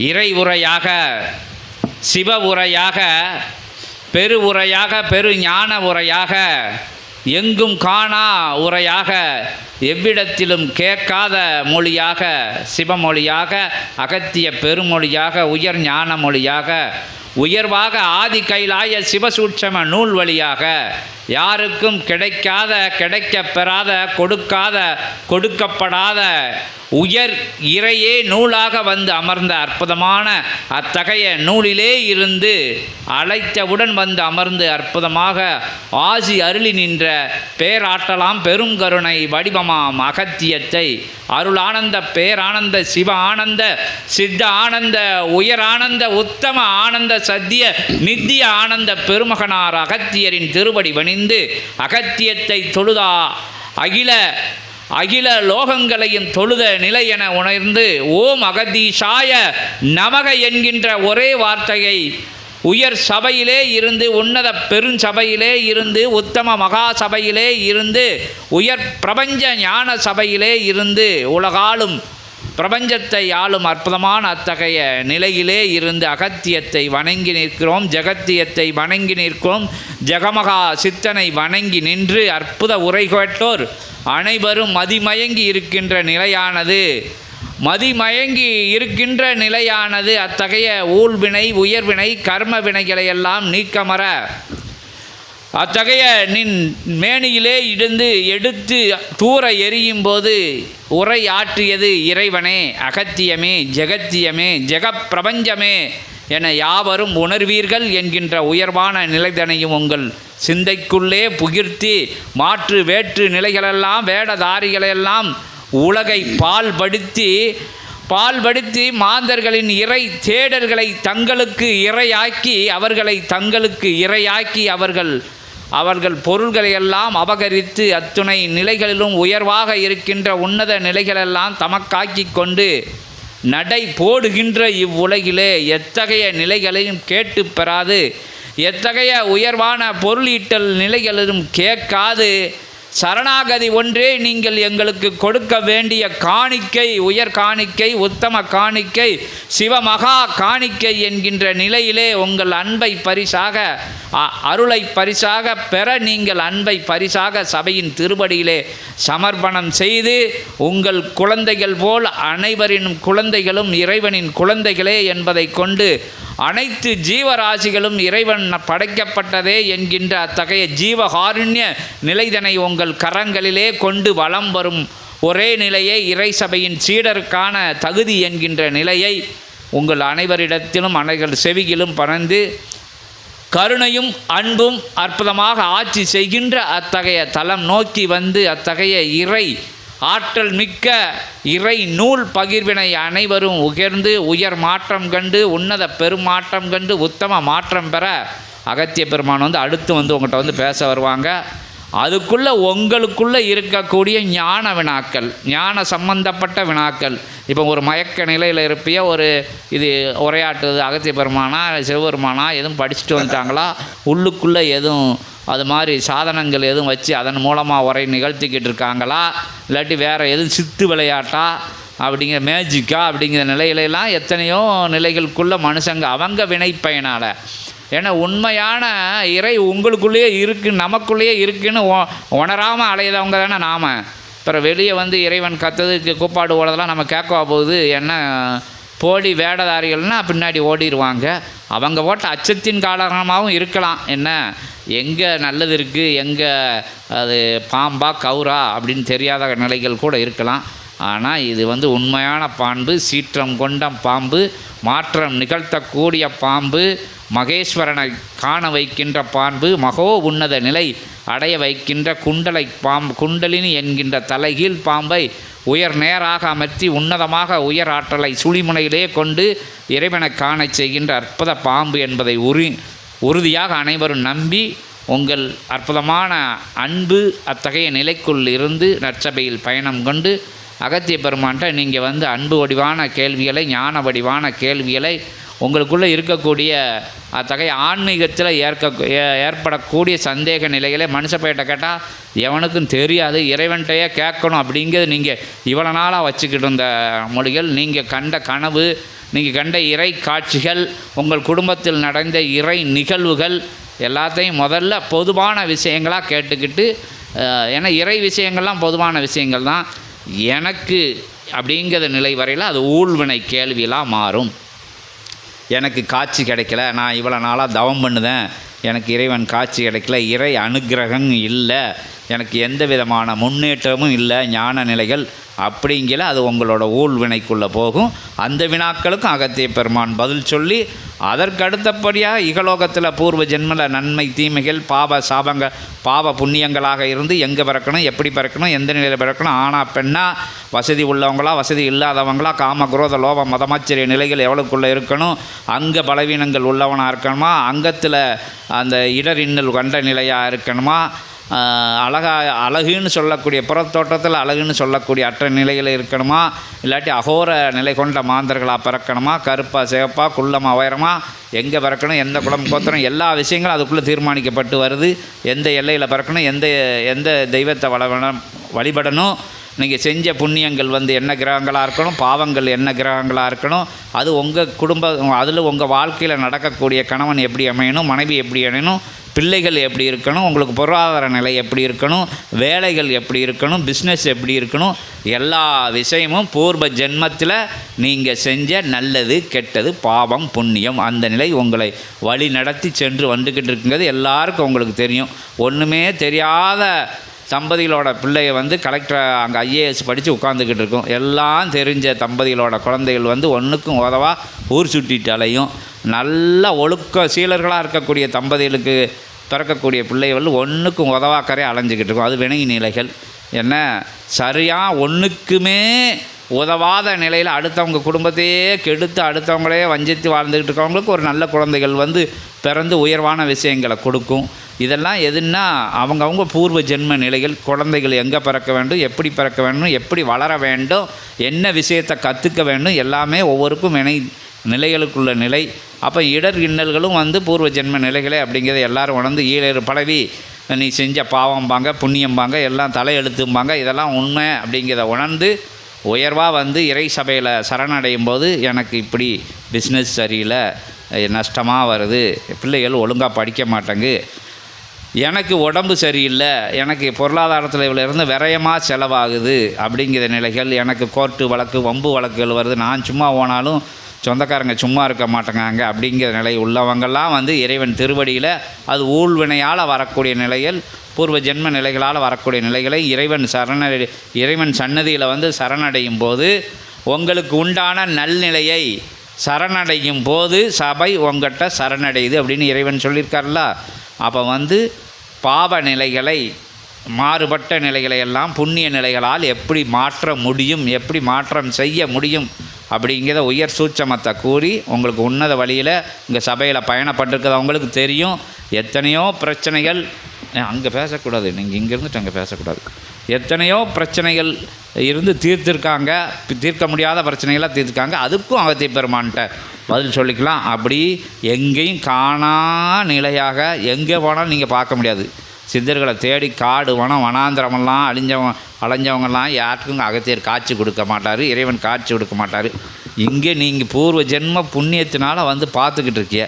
இறை உரையாக சிவ உரையாக பெரு உரையாக பெரு ஞான உரையாக எங்கும் காணா உரையாக எவ்விடத்திலும் கேட்காத மொழியாக சிவமொழியாக அகத்திய பெருமொழியாக உயர் ஞான மொழியாக உயர்வாக ஆதி கைலாய சிவசூட்சம நூல் வழியாக யாருக்கும் கிடைக்காத கிடைக்க பெறாத கொடுக்காத கொடுக்கப்படாத உயர் இறையே நூலாக வந்து அமர்ந்த அற்புதமான அத்தகைய நூலிலே இருந்து அழைத்தவுடன் வந்து அமர்ந்து அற்புதமாக ஆசி அருளி நின்ற பேராட்டலாம் பெருங்கருணை வடிவமாம் அகத்தியத்தை. அருளானந்த பேரானந்த சிவ ஆனந்த சித்த ஆனந்த உயர் ஆனந்த உத்தம ஆனந்த சத்திய நித்திய ஆனந்த பெருமகனார் அகத்தியரின் திருவடி வணிந்து அகத்தியத்தை தொழுதா அகில அகில லோகங்களையும் தொழுத நிலை என உணர்ந்து ஓம் அகதீஷாய நமக என்கின்ற ஒரே வார்த்தையை உயர் சபையிலே இருந்து உன்னத பெருஞ்சபையிலே இருந்து உத்தம மகா சபையிலே இருந்து உயர் பிரபஞ்ச ஞான சபையிலே இருந்து உலகாலும் பிரபஞ்சத்தை ஆளும் அற்புதமான அத்தகைய நிலையிலே இருந்து அகத்தியத்தை வணங்கி நிற்கிறோம் ஜெகத்தியத்தை வணங்கி நிற்கிறோம் ஜெகமகா சித்தனை வணங்கி நின்று அற்புத உரை கேட்டோர் அனைவரும் மதிமயங்கி இருக்கின்ற நிலையானது. மதிமயங்கி இருக்கின்ற நிலையானது அத்தகைய ஊழ்வினை உயர்வினை கர்ம வினைகளை எல்லாம் நீக்கமர அத்தகைய நின் மேனியிலே இருந்து எடுத்து தூர எரியும் போது உரை ஆற்றியது இறைவனே அகத்தியமே ஜெகத்தியமே ஜெகப்பிரபஞ்சமே என யாவரும் உணர்வீர்கள் என்கின்ற உயர்வான நிலைதனையும் உங்கள் சிந்தைக்குள்ளே புகிர்த்தி மாற்று வேற்று நிலைகளெல்லாம் வேடதாரிகளெல்லாம் உலகை பால்படுத்தி பால்படுத்தி மாந்தர்களின் இறை தேடல்களை தங்களுக்கு இரையாக்கி அவர்களை தங்களுக்கு இரையாக்கி அவர்கள் அவர்கள் பொருள்களையெல்லாம் அபகரித்து அத்துணை நிலைகளிலும் உயர்வாக இருக்கின்ற உன்னத நிலைகளெல்லாம் தமக்காக்கி கொண்டு நடை போடுகின்ற இவ்வுலகிலே எத்தகைய நிலைகளையும் கேட்டு பெறாது. எத்தகைய உயர்வான பொருளீட்டல் நிலைகளிலும் கேட்காது. சரணாகதி ஒன்றே நீங்கள் எங்களுக்கு கொடுக்க வேண்டிய காணிக்கை உயர் காணிக்கை உத்தம காணிக்கை சிவமகா காணிக்கை என்கின்ற நிலையிலே உங்கள் அன்பை பரிசாக அ- அருளை பரிசாக பெற நீங்கள் அன்பை பரிசாக சபையின் திருபடியிலே சமர்ப்பணம் செய்து உங்கள் குழந்தைகள் போல் அனைவரின் குழந்தைகளும் இறைவனின் குழந்தைகளே என்பதை கொண்டு அனைத்து ஜீவராசிகளும் இறைவன் படைக்கப்பட்டதே என்கின்ற அத்தகைய ஜீவகாருண்ய நிலைதனை உங்கள் கரங்களிலே கொண்டு வலம் வரும் ஒரே நிலையை இறை சபையின் சீடருக்கான தகுதி என்கின்ற நிலையை உங்கள் அனைவரிடத்திலும் அனைகள் செவியிலும் பறந்து கருணையும் அன்பும் அற்புதமாக ஆட்சி செய்கின்ற அத்தகைய தலம் நோக்கி வந்து அத்தகைய இறை ஆற்றல் மிக்க இறை நூல் பகிர்வினை அனைவரும் உயர்ந்து உயர் மாற்றம் கண்டு உன்னத பெருமாற்றம் கண்டு உத்தம மாற்றம் பெற அகத்திய பெருமான் வந்து அடுத்து வந்து உங்கள்கிட்ட வந்து பேச வருவாங்க. அதுக்குள்ளே உங்களுக்குள்ளே இருக்கக்கூடிய ஞான வினாக்கள் ஞான சம்பந்தப்பட்ட வினாக்கள். இப்போ ஒரு மயக்க நிலையில் இருப்பிய ஒரு இது உரையாட்டுறது அகத்திய பெருமானா சிவபெருமானா எதுவும் படிச்சுட்டு வந்துட்டாங்களா? உள்ளுக்குள்ளே எதுவும் அது மாதிரி சாதனங்கள் எதுவும் வச்சு அதன் மூலமாக உரை நிகழ்த்திக்கிட்டு இருக்காங்களா? இல்லாட்டி வேறு எதுவும் சித்து விளையாட்டா? அப்படிங்கிற மேஜிக்கா? அப்படிங்கிற நிலையிலெல்லாம் எத்தனையோ நிலைகளுக்குள்ளே மனுஷங்க அவங்க வினைப்பயனால். ஏன்னா உண்மையான இறை உங்களுக்குள்ளேயே இருக்கு நமக்குள்ளேயே இருக்குன்னு உணராமல் அலையதவங்க தானே நாம். அப்புறம் வெளியே வந்து இறைவன் கத்ததுக்கு கூப்பாடு ஓடுறதெல்லாம் நம்ம கேட்கவா போகுது என்ன போலி வேடதாரிகள்னால் பின்னாடி ஓடிடுவாங்க அவங்க ஓட்ட அச்சத்தின் காரணமாகவும் இருக்கலாம். என்ன? எங்கே நல்லது இருக்குது எங்கே அது பாம்பா கவுரா அப்படின்னு தெரியாத நிலைகள் கூட இருக்கலாம். ஆனால் இது வந்து உண்மையான பாம்பு சீற்றம் கொண்ட பாம்பு மாற்றம் நிகழ்த்தக்கூடிய பாம்பு மகேஸ்வரனை காண வைக்கின்ற பாம்பு மகோ உன்னத நிலை அடைய வைக்கின்ற குண்டலை பாம்பு குண்டலினி என்கின்ற தலைகீழ் பாம்பை உயர் நேராக அமர்த்தி உன்னதமாக உயர் ஆற்றலை சுழிமுனையிலே கொண்டு இறைவனை காணச் செய்கின்ற அற்புத பாம்பு என்பதை உரி உறுதியாக அனைவரும் நம்பி உங்கள் அற்புதமான அன்பு அத்தகைய நிலைக்குள் இருந்து நற்சபையில் பயணம் கொண்டு அகத்திய பெருமான்ட்ட நீங்கள் வந்து அன்பு வடிவான கேள்விகளை ஞான வடிவான கேள்விகளை உங்களுக்குள்ளே இருக்கக்கூடிய அத்தகைய ஆன்மீகத்தில் ஏற்க ஏ- ஏற்படக்கூடிய சந்தேக நிலைகளை மனுஷப்பையிட்ட கேட்டால் எவனுக்கும் தெரியாது இறைவன்கிட்டயே கேட்கணும் அப்படிங்கிறது நீங்கள் இவ்வளோ நாளாக வச்சுக்கிட்டு இருந்த மொழிகள் நீங்கள் கண்ட கனவு நீங்கள் கண்ட இறை காட்சிகள் உங்கள் குடும்பத்தில் நடந்த இறை நிகழ்வுகள் எல்லாத்தையும் முதல்ல பொதுவான விஷயங்களாக கேட்டுக்கிட்டு ஏன்னா இறை விஷயங்கள்லாம் பொதுவான விஷயங்கள் தான். எனக்கு அப்படிங்கிற நிலை வரையில் அது ஊழ்வினை கேள்வியெல்லாம் மாறும். எனக்கு காட்சி கிடைக்கல நான் இவ்வளோ நாளாக தவம் பண்ணுதேன் எனக்கு இறைவன் காட்சி கிடைக்கல இறை அனுக்கிரகம் இல்லை எனக்கு எந்த விதமான முன்னேற்றமும் இல்லை ஞான நிலைகள் அப்படிங்கிற அது உங்களோட ஊழ் வினைக்குள்ளே போகும். அந்த வினாக்களுக்கும் அகத்திய பெருமான் பதில் சொல்லி அதற்கு அடுத்தபடியாக இகலோகத்தில் பூர்வ ஜென்மல நன்மை தீமைகள் பாவ சாபங்கள் பாவ புண்ணியங்களாக இருந்து எங்கே பிறக்கணும் எப்படி பிறக்கணும் எந்த நிலையில் பிறக்கணும் ஆனா பெண்ணா வசதி உள்ளவங்களா வசதி இல்லாதவங்களா காம குரோத லோப மதமாச்சரிய நிலைகள் எவ்வளோக்குள்ளே இருக்கணும் அங்கே பலவீனங்கள் உள்ளவனாக இருக்கணுமா அங்கத்தில் அந்த இடர் இன்னல் கண்ட நிலையாக இருக்கணுமா அழகா அழகுன்னு சொல்லக்கூடிய புறத்தோட்டத்தில் அழகுன்னு சொல்லக்கூடிய அற்ற நிலையில் இருக்கணுமா? இல்லாட்டி அகோர நிலை கொண்ட மாந்தர்களாக பிறக்கணுமா? கருப்பாக சிவப்பாக குள்ளமாக உயரமாக எங்கே பிறக்கணும்? எந்த குளம் கோத்திரம்? எல்லா விஷயங்களும் அதுக்குள்ளே தீர்மானிக்கப்பட்டு வருது. எந்த எல்லையில் பிறக்கணும்? எந்த எந்த தெய்வத்தை வள வழிபடணும்? நீங்கள் செஞ்ச புண்ணியங்கள் வந்து என்ன கிரகங்களாக இருக்கணும்? பாவங்கள் என்ன கிரகங்களாக இருக்கணும்? அது உங்கள் குடும்ப அதில் உங்கள் வாழ்க்கையில் நடக்கக்கூடிய கணவன் எப்படி அமையணும்? மனைவி எப்படி அமையணும் பிள்ளைகள் எப்படி இருக்கணும் உங்களுக்கு பொருளாதார நிலை எப்படி இருக்கணும் வேலைகள் எப்படி இருக்கணும் பிஸ்னஸ் எப்படி இருக்கணும் எல்லா விஷயமும் பூர்வ ஜென்மத்தில் நீங்கள் செஞ்ச நல்லது கெட்டது பாவம் புண்ணியம் அந்த நிலை உங்களை வழி நடத்தி சென்று வந்துக்கிட்டு இருக்குங்கிறது எல்லாருக்கும் உங்களுக்கு தெரியும். ஒன்றுமே தெரியாத தம்பதிகளோட பிள்ளைய வந்து கலெக்டர் அங்கே ஐஏஎஸ் படித்து உட்காந்துக்கிட்டு இருக்கும். எல்லாம் தெரிஞ்ச தம்பதிகளோட குழந்தைகள் வந்து ஒன்றுக்கும் உதவா ஊர் சுட்டிட்டு அலையும். நல்ல ஒழுக்க சீலர்களாக இருக்கக்கூடிய தம்பதிகளுக்கு பிறக்கக்கூடிய பிள்ளைகள் ஒன்றுக்கும் உதவாக்கரே அலைஞ்சிக்கிட்டு இருக்கும். அது வினை நிலைகள். என்ன? சரியாக ஒன்றுக்குமே உதவாத நிலையில் அடுத்தவங்க குடும்பத்தையே கெடுத்து அடுத்தவங்களே வஞ்சித்து வாழ்ந்துக்கிட்டு இருக்கவங்களுக்கு ஒரு நல்ல குழந்தைகள் வந்து பிறந்து உயர்வான விஷயங்களை கொடுக்கும். இதெல்லாம் எதுன்னா அவங்கவுங்க பூர்வ ஜென்ம நிலைகள் குழந்தைகள் எங்கே பிறக்க வேண்டும் எப்படி பிறக்க வேண்டும் எப்படி வளர வேண்டும் என்ன விஷயத்தை கற்றுக்க வேண்டும் எல்லாமே ஒவ்வொருக்கும் வினை நிலைகளுக்குள்ள நிலை. அப்போ இடர் இன்னல்களும் வந்து பூர்வ ஜென்ம நிலைகளே அப்படிங்கிறத எல்லோரும் உணர்ந்து ஈழர் பழவி நீ செஞ்ச பாவம்பாங்க புண்ணியம்பாங்க எல்லாம் தலையெழுத்தும்பாங்க இதெல்லாம் உண்மை அப்படிங்கிறத உணர்ந்து உயர்வாக வந்து இறை சபையில் சரணடையும் போது எனக்கு இப்படி பிஸ்னஸ் சரியில்லை நஷ்டமாக வருது பிள்ளைகள் ஒழுங்காக படிக்க மாட்டேங்கு எனக்கு உடம்பு சரியில்லை எனக்கு பொருளாதாரத்தில் இவ்வளோ இருந்து விரயமாக செலவாகுது அப்படிங்கிற நிலைகள் எனக்கு கோர்ட்டு வழக்கு வம்பு வழக்குகள் வருது. நான் சும்மா போனாலும் சொந்தக்காரங்க சும்மா இருக்க மாட்டேங்காங்க அப்படிங்கிற நிலை உள்ளவங்கெல்லாம் வந்து இறைவன் திருவடியில் அது ஊழ்வினையால் வரக்கூடிய நிலைகள் பூர்வ ஜென்ம நிலைகளால் வரக்கூடிய நிலைகளை இறைவன் சரணடை இறைவன் சன்னதியில் வந்து சரணடையும் போது உங்களுக்கு உண்டான நல்நிலையை சரணடையும் போது சபை உங்கள்கிட்ட சரணடையுது அப்படின்னு இறைவன் சொல்லியிருக்கார்ல அப்போ வந்து பாவ நிலைகளை மாறுபட்ட நிலைகளை எல்லாம் புண்ணிய நிலைகளால் எப்படி மாற்ற முடியும் எப்படி மாற்றம் செய்ய முடியும் அப்படிங்கிற உயர் சூட்சமத்தை கூறி உங்களுக்கு உன்னத வழியில் இங்கே சபையில் பயணப்பட்டிருக்கிறவங்களுக்கு தெரியும். எத்தனையோ பிரச்சனைகள் அங்கே பேசக்கூடாது. நீங்கள் இங்கேருந்துட்டு அங்கே பேசக்கூடாது. எத்தனையோ பிரச்சனைகள் இருந்து தீர்த்திருக்காங்க. தீர்க்க முடியாத பிரச்சனைகளாக தீர்த்துருக்காங்க. அதுக்கும் அகத்திய பெருமான்கிட்ட பதில் சொல்லிக்கலாம். அப்படி எங்கேயும் காணா நிலையாக எங்கே போனாலும் நீங்கள் பார்க்க முடியாது. சித்தர்களை தேடி காடு வனம் வனாந்திரமெல்லாம் அழிஞ்சவங்க அலைஞ்சவங்கெல்லாம் யாருக்கும் அகத்தியர் காட்சி கொடுக்க மாட்டார். இறைவன் காட்சி கொடுக்க மாட்டார். இங்கே நீங்கள் பூர்வ ஜென்ம புண்ணியத்தினால் வந்து பார்த்துக்கிட்டு இருக்கிய.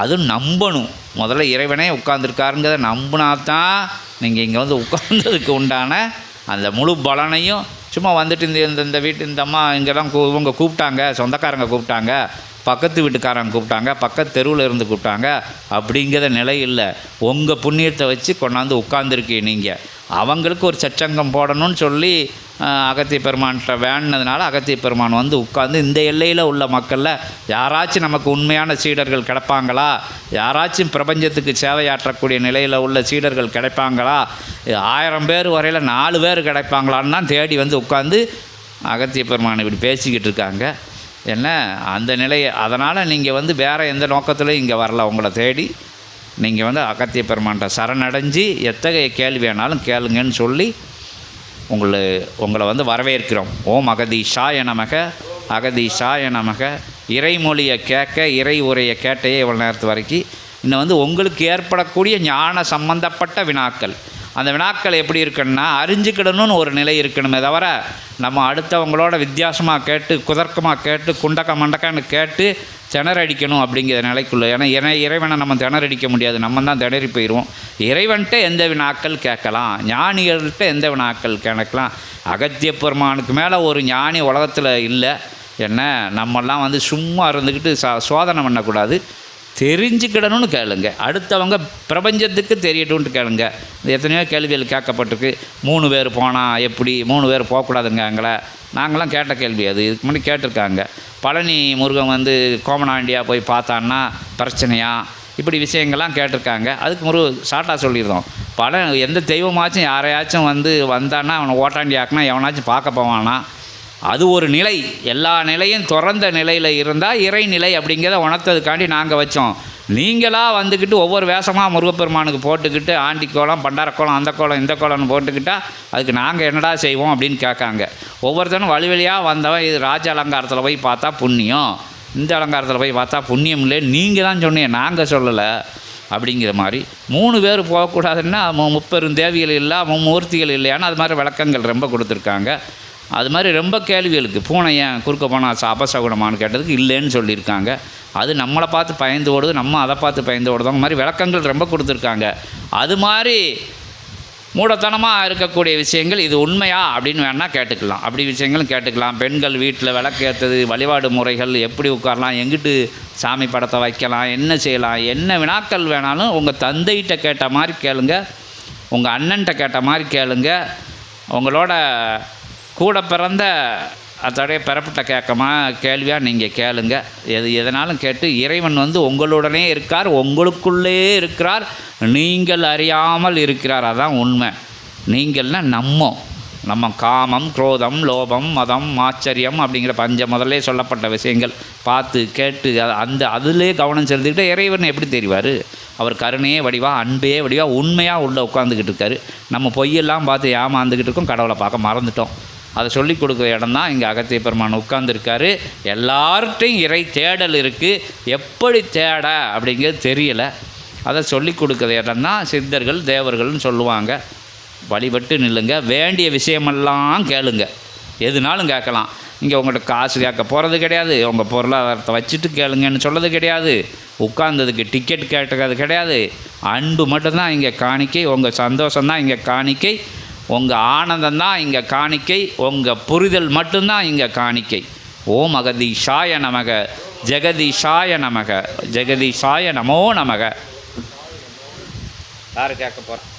அதுவும் நம்பணும். முதல்ல இறைவனே உட்காந்துருக்காருங்கிறத நம்பினா தான் நீங்கள் இங்கே வந்து உட்கார்ந்ததுக்கு உண்டான அந்த முழு பலனையும் சும்மா வந்துட்டு இந்த இந்த இந்த வீட்டு இந்த அம்மா இங்கெல்லாம் கூ இவங்க கூப்பிட்டாங்க சொந்தக்காரங்க கூப்பிட்டாங்க பக்கத்து வீட்டுக்காரங்க கூப்பிட்டாங்க பக்கத்து தெருவில் இருந்து கூப்பிட்டாங்க அப்படிங்கிற நிலை இல்லை. உங்கள் புண்ணியத்தை வச்சு கொண்டாந்து உட்காந்துருக்கீங்க நீங்கள் அவங்களுக்கு ஒரு சச்சங்கம் போடணும்னு சொல்லி அகத்திய பெருமான்கிட்ட வேணுனதுனால அகத்திய பெருமான் வந்து உட்காந்து இந்த எல்லையில் உள்ள மக்களில் யாராச்சும் நமக்கு உண்மையான சீடர்கள் கிடைப்பாங்களா? யாராச்சும் பிரபஞ்சத்துக்கு சேவையாற்றக்கூடிய நிலையில் உள்ள சீடர்கள் கிடைப்பாங்களா? ஆயிரம் பேர் வரையில் நாலு பேர் கிடைப்பாங்களான்னு தான் தேடி வந்து உட்காந்து அகத்திய பெருமான் இப்படி பேசிக்கிட்டு இருக்காங்க. என்ன? அந்த நிலையை அதனால் நீங்கள் வந்து வேறு எந்த நோக்கத்திலையும் இங்கே வரல. உங்களை தேடி நீங்கள் வந்து அகத்திய பெருமான்கிட்ட சரணடைஞ்சு எத்தகைய கேள்வி வேணாலும் கேளுங்கன்னு சொல்லி உங்களை உங்களை வந்து வரவேற்கிறோம். ஓம் அகதீஷாய நமக அகதீஷாய நமக. இறைமொழியை கேட்க இறை உரையை கேட்டையே இவ்வளோ நேரத்து வரைக்கும். இன்னும் வந்து உங்களுக்கு ஏற்படக்கூடிய ஞான சம்பந்தப்பட்ட வினாக்கள். அந்த வினாக்கள் எப்படி இருக்குன்னா அறிஞ்சுக்கிடணும்னு ஒரு நிலை இருக்கணுமே தவிர நம்ம அடுத்தவங்களோட வித்தியாசமாக கேட்டு குதர்க்கமாக கேட்டு குண்டக்க மண்டக்கன்னு கேட்டு திணறடிக்கணும் அப்படிங்கிற நிலைக்குள்ள. ஏன்னா இறை இறைவனை நம்ம திணறடிக்க முடியாது. நம்ம தான் திணறி போயிடுவோம். இறைவன்கிட்ட எந்த வினாக்கள் கேட்கலாம்? ஞானிகள்கிட்ட எந்த வினாக்கள் கேட்கலாம்? அகத்திய பெருமானுக்கு மேலே ஒரு ஞானி உலகத்தில் இல்லை. என்ன? நம்மெல்லாம் வந்து சும்மா இருந்துக்கிட்டு சா சோதனை பண்ணக்கூடாது. தெரிஞ்சுக்கிடணும்னு கேளுங்க. அடுத்தவங்க பிரபஞ்சத்துக்கு தெரியட்டும்னு கேளுங்க. எத்தனையோ கேள்விகள் கேட்கப்பட்டிருக்கு. மூணு பேர் போனால் எப்படி? மூணு பேர் போகக்கூடாதுங்க எங்களை நாங்களாம் கேட்ட கேள்வி அது. இதுக்கு முன்னாடி கேட்டிருக்காங்க. பழனி முருகன் வந்து கோமனாண்டியா போய் பார்த்தான்னா பிரச்சனையா? இப்படி விஷயங்கள்லாம் கேட்டிருக்காங்க. அதுக்கு முரு ஷார்ட்டாக சொல்லியிருந்தோம். பல எந்த தெய்வமாச்சும் யாரையாச்சும் வந்து வந்தான்னா அவனை ஓட்டாண்டி ஆக்குனா எவனாச்சும் பார்க்க போவானா? அது ஒரு நிலை. எல்லா நிலையும் திறந்த நிலையில் இருந்தால் இறைநிலை அப்படிங்கிறத உணர்த்ததுக்காண்டி நாங்கள் வச்சோம். நீங்களாக வந்துக்கிட்டு ஒவ்வொரு வேஷமாக முருகப்பெருமானுக்கு போட்டுக்கிட்டு ஆண்டி கோலம் பண்டார கோலம் அந்த கோலம் இந்த கோலம்னு போட்டுக்கிட்டால் அதுக்கு நாங்கள் என்னடா செய்வோம் அப்படின்னு கேட்காங்க. ஒவ்வொருத்தனும் வழி வழியாக வந்தவன் இது ராஜ அலங்காரத்தில் போய் பார்த்தா புண்ணியம். இந்த அலங்காரத்தில் போய் பார்த்தா புண்ணியம் இல்லை. நீங்கள் தான் சொன்னீங்க. நாங்கள் சொல்லலை. அப்படிங்கிற மாதிரி மூணு பேர் போகக்கூடாதுன்னா மு- முப்பெரும் தேவிகள் இல்லை மும்மூர்த்திகள் இல்லையான்னு அது மாதிரி விளக்கங்கள் ரொம்ப கொடுத்துருக்காங்க. அது மாதிரி ரொம்ப கேள்விகளுக்கு பூனை ஏன் குறுக்க போனால் அபசகுணமானு கேட்டதுக்கு இல்லைன்னு சொல்லியிருக்காங்க. அது நம்மளை பார்த்து பயந்து ஓடுது நம்ம அதை பார்த்து பயந்து ஓடுதோங்க மாதிரி விளக்கங்கள் ரொம்ப கொடுத்துருக்காங்க. அது மாதிரி மூடத்தனமாக இருக்கக்கூடிய விஷயங்கள் இது உண்மையா அப்படின்னு வேணால் கேட்டுக்கலாம். அப்படி விஷயங்களும் கேட்டுக்கலாம். பெண்கள் வீட்டில் விளக்கேற்றது வழிபாடு முறைகள் எப்படி உட்காரலாம் எங்கிட்டு சாமி படத்தை வைக்கலாம் என்ன செய்யலாம் என்ன வினாக்கள் வேணாலும் உங்கள் தந்தைகிட்ட கேட்ட மாதிரி கேளுங்க. உங்கள் அண்ணன்கிட்ட கேட்ட மாதிரி கேளுங்க. உங்களோட கூட பிறந்த அதோடைய பெறப்பட்ட கேட்கமா? கேள்வியாக நீங்கள் கேளுங்க. எது எதனாலும் கேட்டு இறைவன் வந்து உங்களுடனே இருக்கார் உங்களுக்குள்ளே இருக்கிறார் நீங்கள் அறியாமல் இருக்கிறார். அதான் உண்மை. நீங்கள்னா நம்ம. நம்ம காமம் குரோதம் லோபம் மதம் ஆச்சரியம் அப்படிங்கிற பஞ்ச முதல்லே சொல்லப்பட்ட விஷயங்கள். பார்த்து கேட்டு அந்த அதிலே கவனம் செலுத்திக்கிட்டு இறைவன் எப்படி தெரிவார்? அவர் கருணையே வடிவா அன்பே வடிவா உண்மையாக உள்ளே உட்காந்துக்கிட்டு இருக்காரு. நம்ம பொய்யெல்லாம் பார்த்து ஏமாந்துக்கிட்டு இருக்கோம் கடவுளை பார்க்க மறந்துட்டோம். அதை சொல்லி கொடுக்குற இடம் தான் இங்கே அகத்திய பெருமான் உட்காந்துருக்காரு எல்லார்ட்டையும் இறை தேடல் இருக்குது எப்படி தேட அப்படிங்கிறது தெரியலை. அதை சொல்லி கொடுக்குற இடம் தான் சித்தர்கள் தேவர்கள்னு சொல்லுவாங்க. வழிபட்டு நில்லுங்க. வேண்டிய விஷயமெல்லாம் கேளுங்க. எதுனாலும் கேட்கலாம். இங்கே உங்கள்கிட்ட காசு கேட்க போகிறது கிடையாது. உங்கள் பொருளாதாரத்தை வச்சுட்டு கேளுங்கன்னு சொல்லது கிடையாது. உட்கார்ந்ததுக்கு டிக்கெட் கேட்டுக்கிறது கிடையாது. அன்பு மட்டும்தான் இங்கே காணிக்கை. உங்கள் சந்தோஷம்தான் இங்கே காணிக்கை. உங்கள் ஆனந்தம் தான் இங்கே காணிக்கை உங்கள் புரிதல் மட்டும்தான் இங்கே காணிக்கை. ஓம் அகதீஷாய நமக ஜெகதீஷாய நமக ஜெகதீஷாய நமோ நமக. யார் கேட்க போகிறேன்